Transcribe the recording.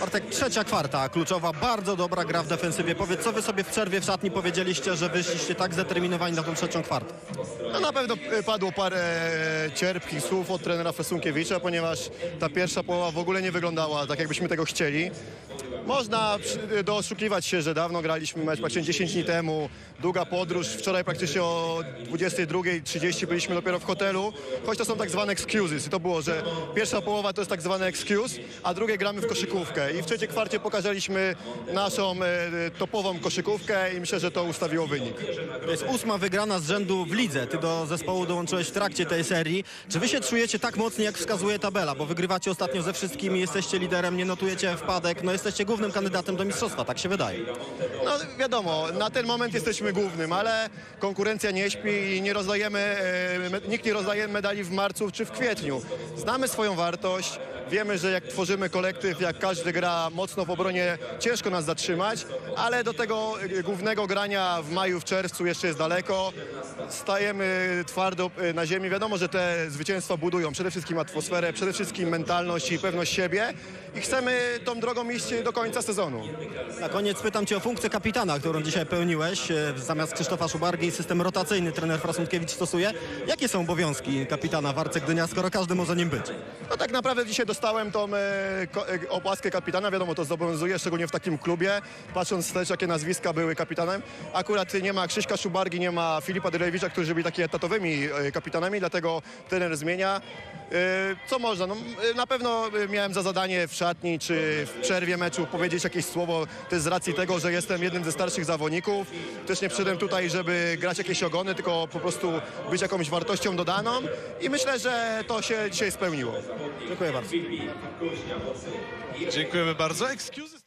Bartek, trzecia kwarta, kluczowa, bardzo dobra gra w defensywie. Powiedz, co wy sobie w przerwie w szatni powiedzieliście, że wyszliście tak zdeterminowani na tą trzecią kwartę? No na pewno e, padło parę cierpkich słów od trenera Fesunkiewicza, ponieważ ta pierwsza połowa w ogóle nie wyglądała tak, jakbyśmy tego chcieli. Można przy- doszukiwać się, że dawno graliśmy mecz praktycznie 10 dni temu, długa podróż. Wczoraj praktycznie o 22.30 byliśmy dopiero w hotelu, choć to są tak zwane excuses. I to było, że pierwsza połowa to jest tak zwany excuse, a drugie gramy w koszykówkę. I w trzeciej kwarcie pokazaliśmy naszą e, topową koszykówkę i myślę, że to ustawiło wynik. To jest ósma wygrana z rzędu w lidze. Ty do zespołu dołączyłeś w trakcie tej serii. Czy wy się czujecie tak mocni, jak wskazuje tabela? Bo wygrywacie ostatnio ze wszystkimi, jesteście liderem, nie notujecie wpadek, no jesteście głównym kandydatem do mistrzostwa, tak się wydaje. No wiadomo, na ten moment jesteśmy głównym, ale konkurencja nie śpi i nie rozdajemy, e, nikt nie rozdaje medali w marcu czy w kwietniu. Znamy swoją wartość, wiemy, że jak tworzymy kolektyw, jak każdy gra mocno w obronie, ciężko nas zatrzymać, ale do tego głównego grania w maju, w czerwcu jeszcze jest daleko. Stajemy twardo e, na ziemi. Wiadomo, że te zwycięstwa budują przede wszystkim atmosferę, przede wszystkim mentalność i pewność siebie i chcemy tą drogą iść do końca sezonu. Na koniec pytam cię o funkcję kapitana, którą dzisiaj pełniłeś. E, Zamiast Krzysztofa Szubargi system rotacyjny trener Frasuntkiewicz stosuje. Jakie są obowiązki kapitana w Arce Gdynia, skoro każdy może nim być? No tak naprawdę dzisiaj dostałem tą e, e, opłaskę kapitana, wiadomo to zobowiązuje, szczególnie w takim klubie, patrząc też jakie nazwiska były kapitanem. Akurat nie ma Krzyśka Szubargi, nie ma Filipa Dyrejewicza, którzy byli takimi etatowymi e, kapitanami, dlatego trener zmienia. Co można? No, na pewno miałem za zadanie w szatni czy w przerwie meczu powiedzieć jakieś słowo, jest z racji tego, że jestem jednym ze starszych zawodników. Też nie przyszedłem tutaj, żeby grać jakieś ogony, tylko po prostu być jakąś wartością dodaną i myślę, że to się dzisiaj spełniło. Dziękuję bardzo. Dziękujemy bardzo. Excuses.